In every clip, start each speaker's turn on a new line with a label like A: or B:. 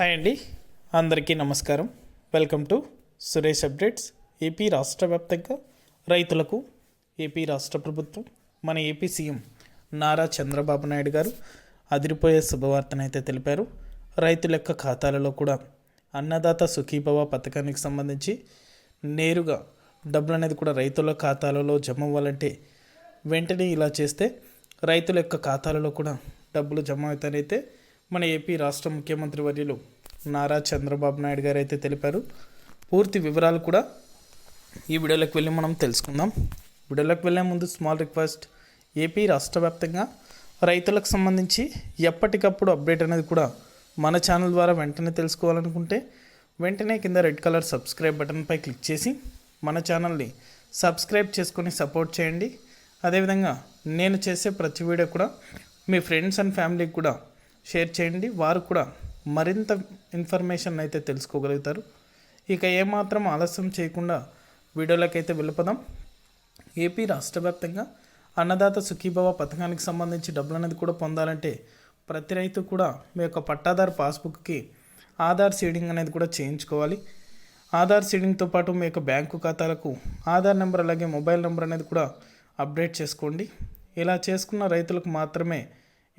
A: Hi అండి. అందరికీ నమస్కారం. Welcome to Suresh updates. AP రాష్ట్ర వ్యాప్తంగా రైతులకు ఏపీ రాష్ట్ర ప్రభుత్వం మన ఏపీ సీఎం నారా చంద్రబాబు నాయుడు గారు అదిరిపోయే శుభవార్తనైతే తెలిపారు. రైతుల యొక్క ఖాతాలలో కూడా అన్నదాత సుఖీభవ పథకానికి సంబంధించి నేరుగా డబ్బులు అనేది కూడా రైతుల ఖాతాలలో జమ అవ్వాలంటే వెంటనే ఇలా చేస్తే రైతుల యొక్క ఖాతాలలో కూడా డబ్బులు జమ అవుతానైతే మన ఏపీ రాష్ట్ర ముఖ్యమంత్రి వర్యులు నారా చంద్రబాబు నాయుడు గారు అయితే తెలిపారు. పూర్తి వివరాలు కూడా ఈ వీడియోలోకి వెళ్ళి మనం తెలుసుకుందాం. వీడియోలోకి వెళ్ళే ముందు స్మాల్ రిక్వెస్ట్ ఏపీ రాష్ట్ర వ్యాప్తంగా రైతులకు సంబంధించి ఎప్పటికప్పుడు అప్డేట్ అనేది కూడా మన ఛానల్ ద్వారా వెంటనే తెలుసుకోవాలనుకుంటే వెంటనే కింద రెడ్ కలర్ సబ్స్క్రైబ్ బటన్పై క్లిక్ చేసి మన ఛానల్ని సబ్స్క్రైబ్ చేసుకొని సపోర్ట్ చేయండి. అదేవిధంగా నేను చేసే ప్రతి వీడియో కూడా మీ ఫ్రెండ్స్ అండ్ ఫ్యామిలీకి కూడా షేర్ చేయండి. వారు కూడా మరింత ఇన్ఫర్మేషన్ అయితే తెలుసుకోగలుగుతారు. ఇక ఏమాత్రం ఆలస్యం చేయకుండా వీడియోలోకి వెళ్ళిపోదాం. ఏపీ రాష్ట్ర వ్యాప్తంగా అన్నదాత సుఖీభవ పథకానికి సంబంధించి డబ్బులు అనేది కూడా పొందాలంటే ప్రతి రైతు కూడా మీ యొక్క పట్టాదారు పాస్బుక్కి ఆధార్ సీడింగ్ అనేది కూడా చేయించుకోవాలి. ఆధార్ సీడింగ్తో పాటు మీ యొక్క బ్యాంకు ఖాతాలకు ఆధార్ నెంబర్ అలాగే మొబైల్ నెంబర్ అనేది కూడా అప్డేట్ చేసుకోండి. ఇలా చేసుకున్న రైతులకు మాత్రమే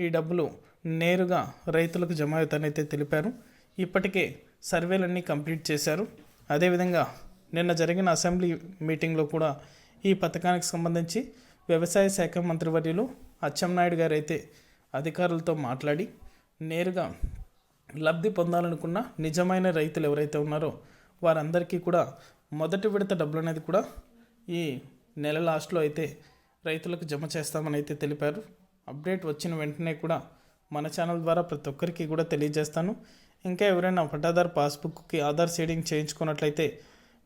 A: ఈ డబ్బులు నేరుగా రైతులకు జమ అవుతానైతే తెలిపారు. ఇప్పటికే సర్వేలన్నీ కంప్లీట్ చేశారు. అదేవిధంగా నిన్న జరిగిన అసెంబ్లీ మీటింగ్లో కూడా ఈ పథకానికి సంబంధించి వ్యవసాయ శాఖ మంత్రివర్యులు అచ్చెన్నాయుడు గారు అయితే అధికారులతో మాట్లాడి నేరుగా లబ్ధి పొందాలనుకున్న నిజమైన రైతులు ఎవరైతే ఉన్నారో వారందరికీ కూడా మొదటి విడత డబ్బులు అనేది కూడా ఈ నెల లాస్ట్లో అయితే రైతులకు జమ చేస్తామని అయితే తెలిపారు. అప్డేట్ వచ్చిన వెంటనే కూడా మన ఛానల్ ద్వారా ప్రతి ఒక్కరికి కూడా తెలియజేస్తాను. ఇంకా ఎవరైనా పట్టాదారు పాస్బుక్కి ఆధార్ సీడింగ్ చేయించుకున్నట్లయితే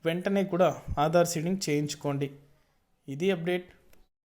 A: వెంటనే కూడా ఆధార్ సీడింగ్ చేయించుకోండి. ఇది అప్డేట్.